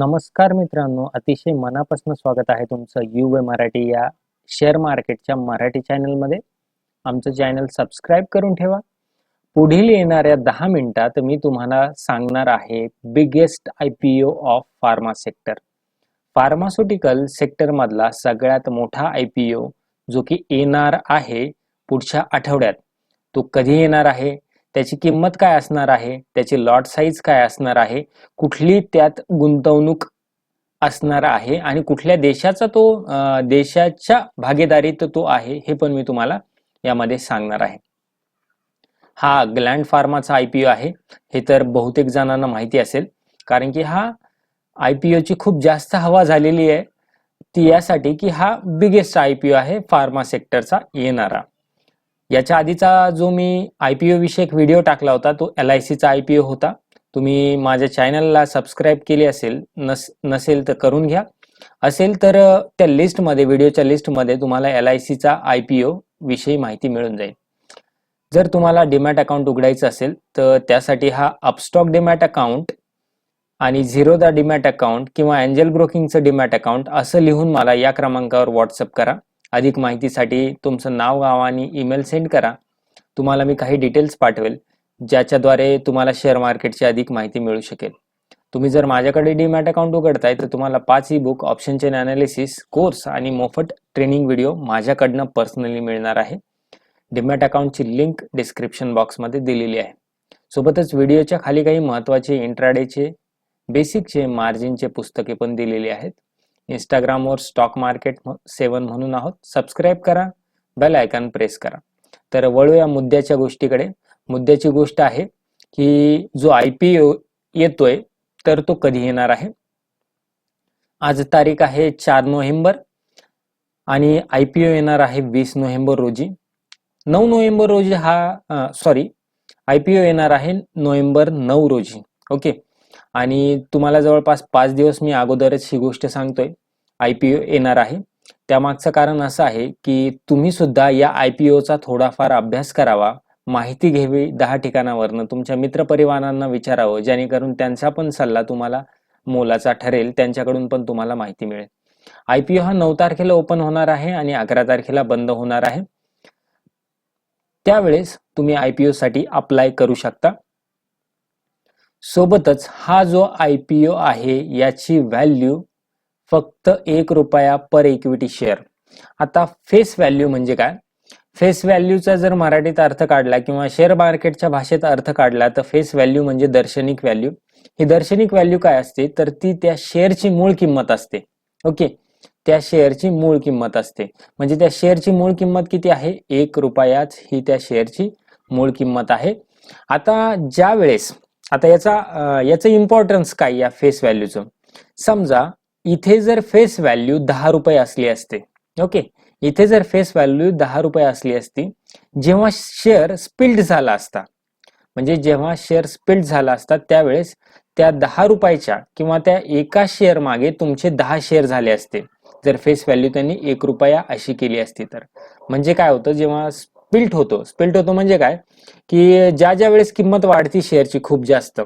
नमस्कार मित्रांनो अतिशय मनापासून स्वागत आहे तुमचं यू वे मराठी या शेअर मार्केटच्या मराठी चॅनलमध्ये आमचं चॅनल सबस्क्राईब करून ठेवा. पुढील येणाऱ्या दहा मिनिटात मी तुम्हाला सांगणार आहे biggest I P O of pharma sector pharmaceutical सेक्टरमधला सगळ्यात मोठा आय पी ओ जो की येणार आहे पुढच्या आठवड्यात. तो कधी येणार आहे? त्याची किंमत काय असणार आहे? त्याची लॉट साईज काय असणार आहे? कुठली त्यात गुंतवणूक असणार आहे? आणि कुठल्या देशाचा तो देशाच्या भागीदारीत तो आहे हे पण मी तुम्हाला यामध्ये सांगणार आहे. हा ग्लँड फार्माचा आय पी ओ आहे. हे तर बहुतेक जणांना माहिती असेल. कारण की हा आय पी ओची खूप जास्त हवा झालेली आहे. ती यासाठी की हा बिगेस्ट आय पी ओ आहे फार्मा सेक्टरचा येणारा. याच्या आधीचा जो मी आय पी ओ विषयक व्हिडिओ टाकला होता तो एल आय सीचा आय पी ओ होता. तुम्ही माझ्या चॅनलला सबस्क्राईब केली असेल नस नसेल तर करून घ्या. असेल तर त्या लिस्टमध्ये व्हिडिओच्या लिस्टमध्ये तुम्हाला एल आय सीचा आय पी ओ विषयी माहिती मिळून जाईल. जर तुम्हाला डिमॅट अकाउंट उघडायचं असेल तर त्यासाठी हा अपस्टॉक डिमॅट अकाउंट आणि झिरोदा डिमॅट अकाउंट किंवा अँजल ब्रोकिंगचं डिमॅट अकाउंट असं लिहून मला या क्रमांकावर व्हॉट्सअप करा. अधिक माहितीसाठी तुमचं नाव गाव आणि ईमेल सेंड करा. तुम्हाला मी काही डिटेल्स पाठवेल ज्याच्याद्वारे तुम्हाला शेअर मार्केटची अधिक माहिती मिळू शकेल. तुम्ही जर माझ्याकडे डीमॅट अकाउंट उघडताय तर तुम्हाला पाच e book option chain analysis course आणि मोफत ट्रेनिंग व्हिडिओ माझ्याकडनं पर्सनली मिळणार आहे. डीमॅट अकाउंटची लिंक डिस्क्रिप्शन बॉक्समध्ये दिलेली आहे. सोबतच व्हिडिओच्या खाली काही महत्त्वाचे इंट्राडेचे बेसिकचे मार्जिनचे पुस्तके पण दिलेली आहेत. इंस्टाग्रामवर स्टॉक मार्केट सेवन म्हणून आहोत. सबस्क्राईब करा बेल आयकॉन प्रेस करा. तर वळूया मुद्द्याच्या गोष्टीकडे. मुद्द्याची गोष्ट आहे की जो आय पी ओ येतोय तर तो कधी येणार आहे? आज तारीख आहे चार नोव्हेंबर आणि आय पी ओ येणार आहे वीस नोव्हेंबर रोजी. नऊ नोव्हेंबर रोजी हा सॉरी आय पी ओ येणार आहे नोव्हेंबर नऊ रोजी. ओके आणि तुम्हाला जवळपास पाच दिवस मी अगोदरच ही गोष्ट सांगतोय. आय पी ओ येणार आहे. त्यामागचं कारण असं आहे की तुम्ही सुद्धा या आय पी ओचा थोडाफार अभ्यास करावा माहिती घ्यावी दहा ठिकाणावरनं तुमच्या मित्रपरिवारांना विचारावं जेणेकरून त्यांचा पण सल्ला तुम्हाला मोलाचा ठरेल त्यांच्याकडून पण तुम्हाला माहिती मिळेल. आय पी ओ हा नऊ तारखेला ओपन होणार आहे आणि अकरा तारखेला बंद होणार आहे. त्यावेळेस तुम्ही आय पी ओ साठी अप्लाय करू शकता. सोबतच हा जो आय पी ओ आहे याची व्हॅल्यू फक्त एक रुपया पर इक्विटी शेअर आता फेस व्हॅल्यू म्हणजे काय? फेस व्हॅल्यूचा जर मराठीत अर्थ काढला किंवा शेअर मार्केटच्या भाषेत अर्थ काढला तर फेस व्हॅल्यू म्हणजे दर्शनिक व्हॅल्यू ही दर्शनिक व्हॅल्यू काय असते? तर ती त्या शेअरची मूळ किंमत असते. ओके? त्या शेअरची मूळ किंमत असते. म्हणजे त्या शेअरची मूळ किंमत किती आहे? एक रुपयाच ही त्या शेअरची मूळ किंमत आहे. आता ज्या वेळेस आता याचा याचं इम्पॉर्टन्स काय या फेस व्हॅल्यूचं समजा इथे जर फेस व्हॅल्यू दहा रुपये असली असते ओके इथे जर फेस व्हॅल्यू दहा रुपये असली असती जेव्हा शेअर स्पिल्ड झाला असता म्हणजे जेव्हा शेअर स्पिल्ड झाला असता त्यावेळेस त्या दहा रुपयाच्या किंवा त्या एका शेअर मागे तुमचे दहा शेअर झाले असते. जर फेस व्हॅल्यू त्यांनी एक रुपया अशी केली असती तर. म्हणजे काय होतं जेव्हा स्पिल्ट होतो. स्पिल्ट होतो म्हणजे काय? की ज्या ज्या वेळेस किंमत वाढती शेअरची खूप जास्त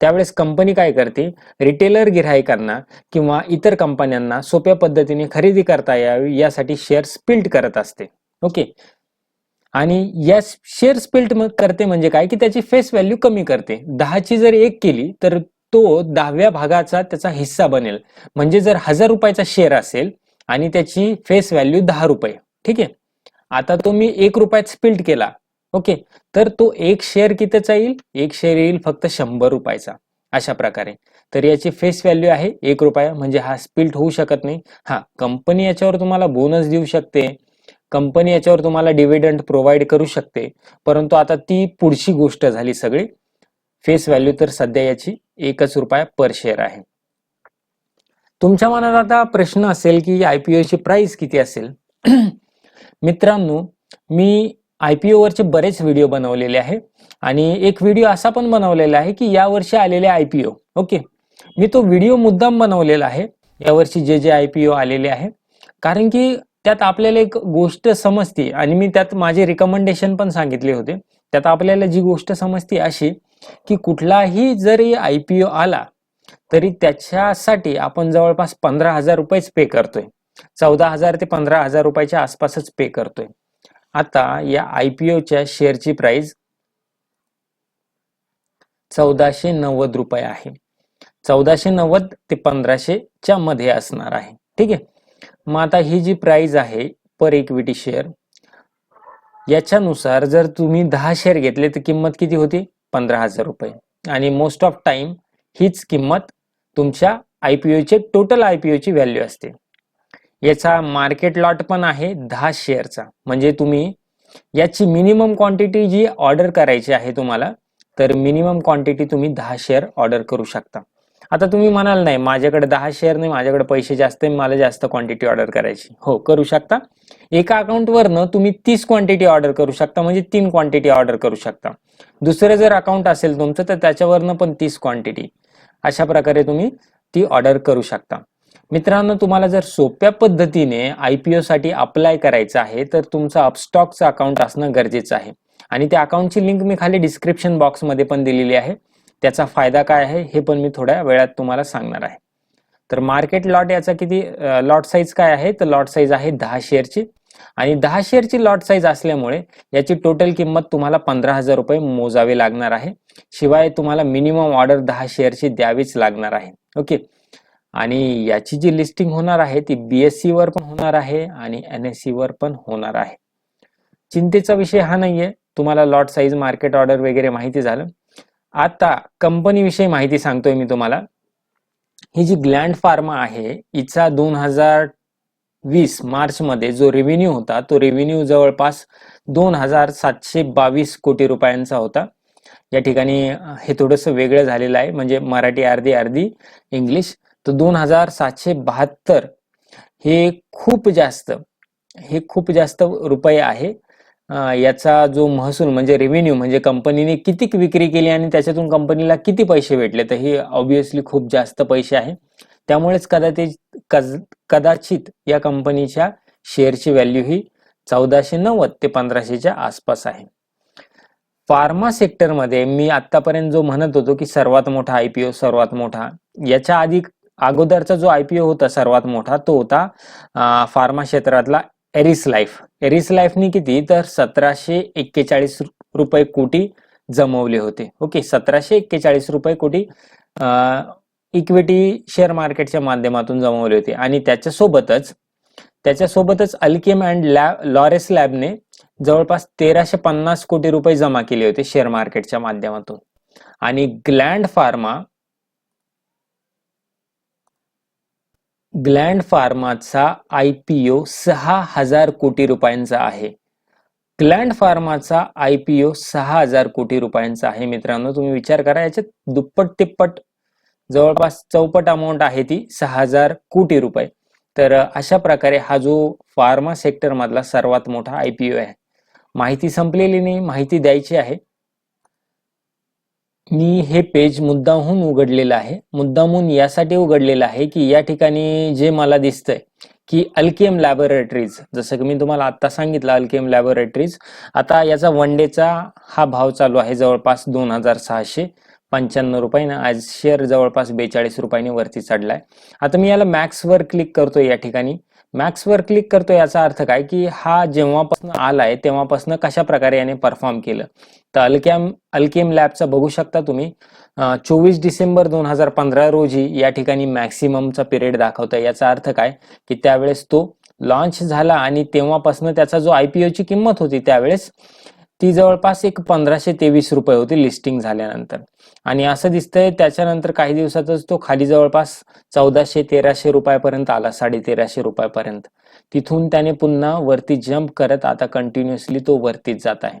त्यावेळेस कंपनी काय करते? रिटेलर गिरायकांना किंवा इतर कंपन्यांना सोप्या पद्धतीने खरेदी करता यावी यासाठी शेअर स्पिल्ट करत असते. ओके आणि या शेअर स्पिल्ट करते म्हणजे काय? की त्याची फेस व्हॅल्यू कमी करते. दहाची जर एक केली तर तो दहाव्या भागाचा त्याचा हिस्सा बनेल. म्हणजे जर हजार रुपयाचा शेअर असेल आणि त्याची फेस व्हॅल्यू दहा रुपये. ठीक आहे? आता तो मी एक रुपयात स्पिल्ट केला. ओके तर तो एक शेअर कितीचा येईल? एक शेअर येईल फक्त शंभर रुपयाचा. अशा प्रकारे. तर याची फेस व्हॅल्यू आहे एक रुपया. म्हणजे हा स्पिल्ट होऊ शकत नाही. हा कंपनी याच्यावर तुम्हाला बोनस देऊ शकते. कंपनी याच्यावर तुम्हाला डिव्हिडंड प्रोव्हाइड करू शकते. परंतु आता ती पुढची गोष्ट झाली सगळी. फेस व्हॅल्यू तर सध्या याची एकच रुपया पर शेअर आहे. तुमच्या मनात आता प्रश्न असेल की आय ची प्राइस किती असेल? मित्रांनो मी आय पी वरचे बरेच व्हिडिओ बनवलेले आहे आणि एक व्हिडिओ असा पण बनवलेला आहे की यावर्षी आलेले आय पी ओ ओके मी तो व्हिडिओ मुद्दाम बनवलेला आहे. यावर्षी जे जे आय पी ओ आलेले आहे. कारण की त्यात आपल्याला एक गोष्ट समजते आणि मी त्यात माझे रिकमेंडेशन पण सांगितले होते. त्यात आपल्याला जी गोष्ट समजते अशी की कुठलाही जरी आय पी ओ आला तरी त्याच्यासाठी आपण जवळपास पंधरा हजार रुपयेच पे करतोय. चौदा हजार ते पंधरा हजार रुपयाच्या आसपासच पे करतोय. आता या आयपीओच्या शेअरची प्राइस चौदाशे नव्वद रुपये आहे. चौदाशे नव्वद ते पंधराशेच्या मध्ये असणार आहे. ठीक आहे? मग आता ही जी प्राइस आहे पर इक्विटी शेअर याच्यानुसार जर तुम्ही दहा शेअर घेतले तर किंमत किती होती? पंधरा हजार रुपये. आणि मोस्ट ऑफ टाइम हीच किंमत तुमच्या आयपीओचे टोटल आयपीओची व्हॅल्यू असते. याचा मार्केट लॉट पण आहे दहा शेअरचा. म्हणजे तुम्ही याची मिनिमम क्वांटिटी जी ऑर्डर करायची आहे तुम्हाला तर मिनिमम क्वांटिटी तुम्ही दहा शेअर ऑर्डर करू शकता. आता तुम्ही म्हणाल नाही माझ्याकडे दहा शेअर नाही माझ्याकडे पैसे जास्त आहे मला जास्त क्वांटिटी ऑर्डर करायची. हो करू शकता. एका अकाउंटवरनं तुम्ही तीस क्वांटिटी ऑर्डर करू शकता म्हणजे तीन क्वांटिटी ऑर्डर करू शकता. दुसरं जर अकाउंट असेल तुमचं तर त्याच्यावरनं पण तीस क्वांटिटी. अशा प्रकारे तुम्ही ती ऑर्डर करू शकता. मित्रांनो तुम्हाला जर सोप्या पद्धतीने आय पी साठी अप्लाय करायचं आहे तर तुमचं अपस्टॉकचं अकाउंट असणं गरजेचं आहे. आणि त्या अकाउंटची लिंक मी खाली डिस्क्रिप्शन बॉक्समध्ये पण दिलेली आहे. त्याचा फायदा काय आहे हे पण मी थोड्या वेळात तुम्हाला सांगणार आहे. तर मार्केट लॉट याचा किती लॉट साईज काय आहे? तर लॉट साईज आहे दहा शेअरची आणि दहा शेअरची लॉट साईज असल्यामुळे याची टोटल किंमत तुम्हाला पंधरा हजार रुपये मोजावे लागणार आहे. शिवाय तुम्हाला मिनिमम ऑर्डर दहा शेअरची द्यावीच लागणार आहे. ओके आणि याची जी लिस्टिंग होणार आहे ती बीएससी वर पण होणार आहे आणि एन एस सी वर पण होणार आहे. चिंतेचा विषय हा नाहीये. तुम्हाला लॉट साईज मार्केट ऑर्डर वगैरे माहिती झालं. आता कंपनी विषयी माहिती सांगतोय मी तुम्हाला. ही जी ग्लँड फार्मा आहे हिचा दोन हजार वीस मार्च मध्ये जो रेव्हेन्यू होता तो रेव्हेन्यू जवळपास दोन हजार सातशे बावीस कोटी रुपयांचा होता. या ठिकाणी हे थोडंसं वेगळं झालेलं आहे. म्हणजे मराठी अर्धी अर्धी इंग्लिश तर दोन हजार सातशे बहात्तर हे खूप जास्त हे खूप जास्त रुपये आहे. याचा जो महसूल म्हणजे रेव्हेन्यू म्हणजे कंपनीने किती विक्री केली आणि त्याच्यातून कंपनीला किती पैसे भेटले तर हे ऑब्विसली खूप जास्त पैसे आहे. त्यामुळेच कदाचित कदाचित या कंपनीच्या शेअरची व्हॅल्यू ही चौदाशे नव्वद ते पंधराशेच्या आसपास आहे. फार्मा सेक्टरमध्ये मी आतापर्यंत जो म्हणत होतो की सर्वात मोठा आयपीओ सर्वात मोठा याच्या आधी अगोदरचा जो आयपीओ होता सर्वात मोठा तो होता फार्मा क्षेत्रातला एरिस लाईफ. एरिस लाईफनी किती? तर सतराशे एक्केचाळीस रुपये कोटी जमवले होते. ओके सतराशे एक्केचाळीस रुपये कोटी इक्विटी शेअर मार्केटच्या माध्यमातून जमवले होते. आणि त्याच्यासोबतच त्याच्यासोबतच अल्केम अँड लॅब लॉरेस लॅबने जवळपास तेराशे पन्नास कोटी रुपये जमा केले होते शेअर मार्केटच्या माध्यमातून. आणि ग्लँड फार्मा ग्लँड फार्माचा आय पी ओ सहा हजार कोटी रुपयांचा आहे. ग्लँड फार्माचा आय पी ओ सहा हजार कोटी रुपयांचा आहे मित्रांनो. तुम्ही विचार करा याच्यात दुप्पट तिप्पट जवळपास चौपट अमाऊंट आहे ती सहा हजार कोटी रुपये. तर अशा प्रकारे हा जो फार्मा सेक्टर मधला सर्वात मोठा आय पी ओ आहे. माहिती संपलेली नाही माहिती द्यायची आहे. मी हे पेज मुद्दामहून उघडलेलं आहे. मुद्दामहून यासाठी उघडलेलं आहे की या ठिकाणी जे मला दिसतंय की अल्केम लॅबोरेटरीज जसं की मी तुम्हाला आता सांगितलं अल्केम लॅबोरेटरीज आता याचा वन डेचा हा भाव चालू आहे जवळपास दोन हजार सहाशे पंच्याण्णव रुपयानं. आज शेअर जवळपास बेचाळीस रुपयांनी वरती चढलाय. आता मी याला मॅक्सवर क्लिक करतो या ठिकाणी. मॅक्सवर क्लिक करतो याचा अर्थ काय? की हा जेव्हापासून आलाय तेव्हापासून कशा प्रकारे याने परफॉर्म केलं? तर अल्केम अल्केम लॅबचा बघू शकता तुम्ही. चोवीस डिसेंबर दोन हजार पंधरा रोजी या ठिकाणी मॅक्सिममचा पिरियड दाखवतोय. याचा अर्थ काय? की त्यावेळेस तो लॉन्च झाला आणि तेव्हापासून त्याचा जो आयपीओ ची किंमत होती त्यावेळेस ती जवळपास एक पंधराशे तेवीस रुपये होती लिस्टिंग झाल्यानंतर. आणि असं दिसतंय त्याच्यानंतर काही दिवसातच तो खाली जवळपास चौदाशे तेराशे रुपयापर्यंत आला साडे तेराशे रुपयापर्यंत. तिथून त्याने पुन्हा वरती जम्प करत आता कंटिन्युअसली तो वरतीच जात आहे.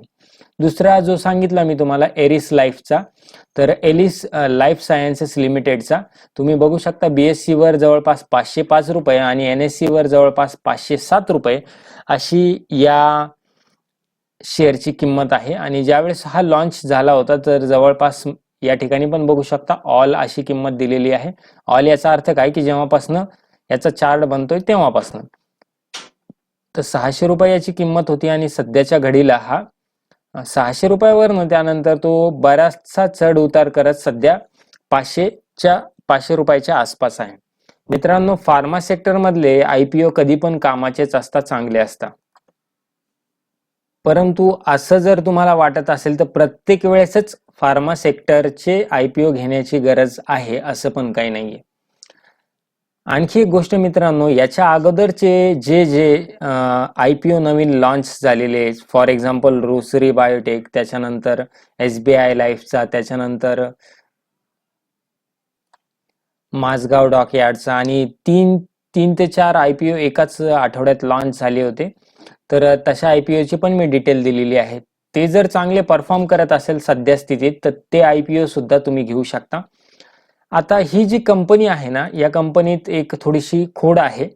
दुसरा जो सांगितला मी तुम्हाला एरिस लाईफचा तर एलिस लाईफ सायन्सेस लिमिटेडचा तुम्ही बघू शकता बीएससी वर जवळपास पाचशे पाच रुपये आणि एन एस सी वर जवळपास पाचशे सात रुपये अशी या शेअरची किंमत आहे. आणि ज्यावेळेस हा लॉन्च झाला होता तर जवळपास या ठिकाणी पण बघू शकता ऑल अशी किंमत दिलेली आहे. ऑल याचा अर्थ काय? की जेव्हापासनं याचा चार्ट बनतोय तेव्हापासनं. तर सहाशे रुपये याची किंमत होती आणि सध्याच्या घडीला हा सहाशे रुपयावरनं त्यानंतर तो बराचसा चढ उतार करत सध्या पाचशेच्या पाचशे रुपयाच्या आसपास आहे. मित्रांनो फार्मा सेक्टर मधले आय पी ओ कधी पण कामाचेच असतात चांगले असतात. परंतु असं जर तुम्हाला वाटत असेल तर प्रत्येक वेळेसच फार्मा सेक्टरचे आय पी ओ घेण्याची गरज आहे असं पण काही नाहीये. आणखी एक गोष्ट मित्रांनो याच्या अगोदरचे जे जे आय पी ओ नवीन लॉन्च झालेले फॉर एक्झाम्पल रोसरी बायोटेक त्याच्यानंतर एस बी आय लाईफचा त्याच्यानंतर माझगाव डॉक यार्डचा आणि तीन तीन ते चार आय पी ओ एकाच आठवड्यात लॉन्च झाले होते. तर तशा आय पी ओची पण मी डिटेल दिलेली आहे. ते जर चांगले परफॉर्म करत असेल सध्या स्थितीत तर ते आय पी ओ सुद्धा तुम्ही घेऊ शकता. आता ही जी कंपनी आहे ना या कंपनीत एक थोडीशी खोड आहे.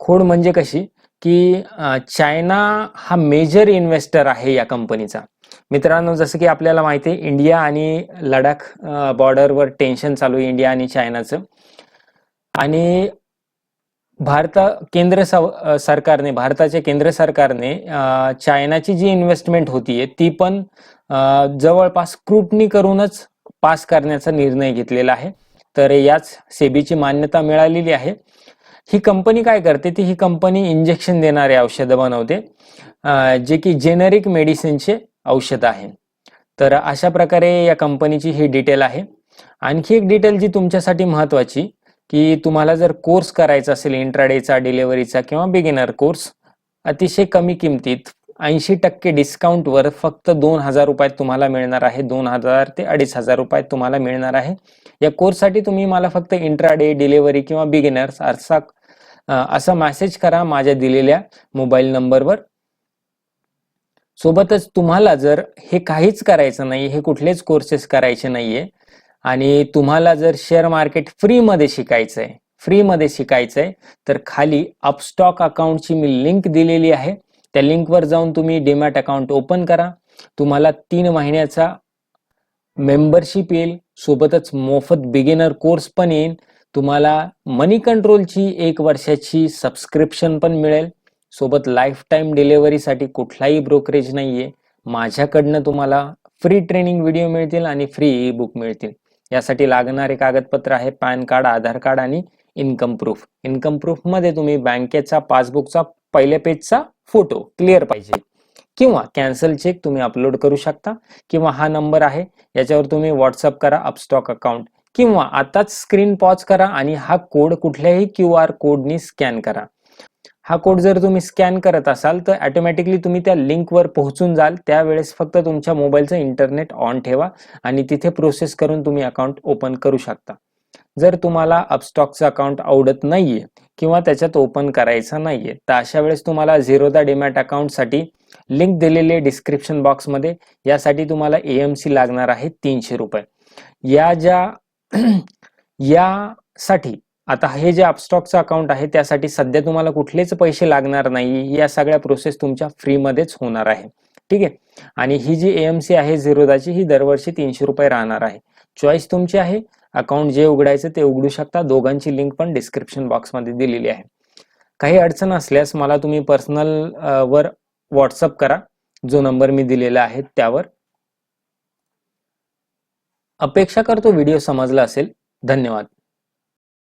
खोड म्हणजे कशी? की चायना हा मेजर इन्व्हेस्टर आहे या कंपनीचा मित्रांनो जसं की आपल्याला माहिती आहे इंडिया आणि लडाख बॉर्डरवर टेन्शन चालू आहे इंडिया आणि चायनाचं. आणि भारत केंद्र सरकारने भारताच्या केंद्र सरकारने चायनाची जी इन्व्हेस्टमेंट होतीये ती पण जवळपास स्क्रुटनी करूनच पास करण्याचा निर्णय घेतलेला आहे. तर याच सेबीची मान्यता मिळालेली आहे. ही कंपनी काय करते? ती ही कंपनी इंजेक्शन देणारे औषधं बनवते. जे की जेनेरिक मेडिसिनचे औषध आहे. तर अशा प्रकारे या कंपनीची ही डिटेल आहे. आणखी एक डिटेल जी तुमच्यासाठी महत्वाची की तुम्हाला जर कोर्स करायचा असेल इंट्राडेचा डिलेवरीचा किंवा बिगिनर कोर्स अतिशय कमी किमतीत ऐंशी टक्के डिस्काउंटवर फक्त दोन हजार रुपयात तुम्हाला मिळणार आहे. दोन हजार ते अडीच हजार रुपयात तुम्हाला मिळणार आहे. या कोर्ससाठी तुम्ही मला फक्त इंट्राडे डिलेवरी किंवा बिगिनर्स असा असा मेसेज करा माझ्या दिलेल्या मोबाईल नंबरवर सोबतच तुम्हाला जर हे काहीच करायचं नाही हे कुठलेच कोर्सेस करायचे नाहीये आणि तुम्हाला जर शेअर मार्केट फ्रीमध्ये शिकायचं आहे फ्रीमध्ये शिकायचं आहे तर खाली अपस्टॉक अकाउंटची मी लिंक दिलेली आहे. त्या लिंकवर जाऊन तुम्ही डीमॅट अकाउंट ओपन करा. तुम्हाला तीन महिन्याचा मेंबरशिप येईल. सोबतच मोफत बिगिनर कोर्स पण येईल. तुम्हाला मनी कंट्रोलची एक वर्षाची सबस्क्रिप्शन पण मिळेल. सोबत लाईफ टाईम डिलेव्हरीसाठी कुठलाही ब्रोकरेज नाहीये. माझ्याकडनं तुम्हाला फ्री ट्रेनिंग व्हिडिओ मिळतील आणि फ्री ई बुक मिळतील. यासाठी लागणारे कागदपत्र आहे पॅन कार्ड आधार कार्ड आणि इन्कम प्रूफ. इन्कम प्रूफमध्ये तुम्ही बँकेचा पासबुकचा पहिल्या पेजचा फोटो क्लिअर पाहिजे. किंवा कॅन्सल चेक तुम्ही अपलोड करू शकता. किंवा हा नंबर आहे याच्यावर तुम्ही व्हॉट्सअप करा अपस्टॉक अकाउंट. किंवा आताच स्क्रीन पॉज करा आणि हा कोड कुठल्याही क्यू आर कोडनी स्कॅन करा. हा कोड जर तुम्ही स्कॅन करत असाल तर ऑटोमॅटिकली तुम्ही त्या लिंकवर पोहोचून जाल. त्यावेळेस फक्त तुमच्या मोबाईलचं इंटरनेट ऑन ठेवा आणि तिथे प्रोसेस करून तुम्ही अकाउंट ओपन करू शकता. जर तुम्हाला अपस्टॉकचं अकाउंट आवडत नाहीये किंवा त्याच्यात ओपन करायचं नाहीये तर अशा वेळेस तुम्हाला झिरोदा डिमॅट अकाउंटसाठी लिंक दिलेली डिस्क्रिप्शन बॉक्समध्ये यासाठी तुम्हाला एम सी लागणार आहे तीनशे रुपये. या ज्या यासाठी आता हे जे अपस्टॉकचं अकाउंट आहे त्यासाठी सध्या तुम्हाला कुठलेच पैसे लागणार नाही. या सगळ्या प्रोसेस तुमच्या फ्रीमध्येच होणार आहे. ठीक आहे? आणि ही जी एएमसी आहे झिरोदाची ही दरवर्षी तीनशे रुपये राहणार आहे. चॉईस तुमची आहे. अकाउंट जे उघडायचं ते उघडू शकता. दोघांची लिंक पण डिस्क्रिप्शन बॉक्समध्ये दिलेली आहे. काही अडचण असल्यास मला तुम्ही पर्सनल वर व्हॉट्सअप करा. जो नंबर मी दिलेला आहे त्यावर. अपेक्षा करतो व्हिडिओ समजला असेल. धन्यवाद.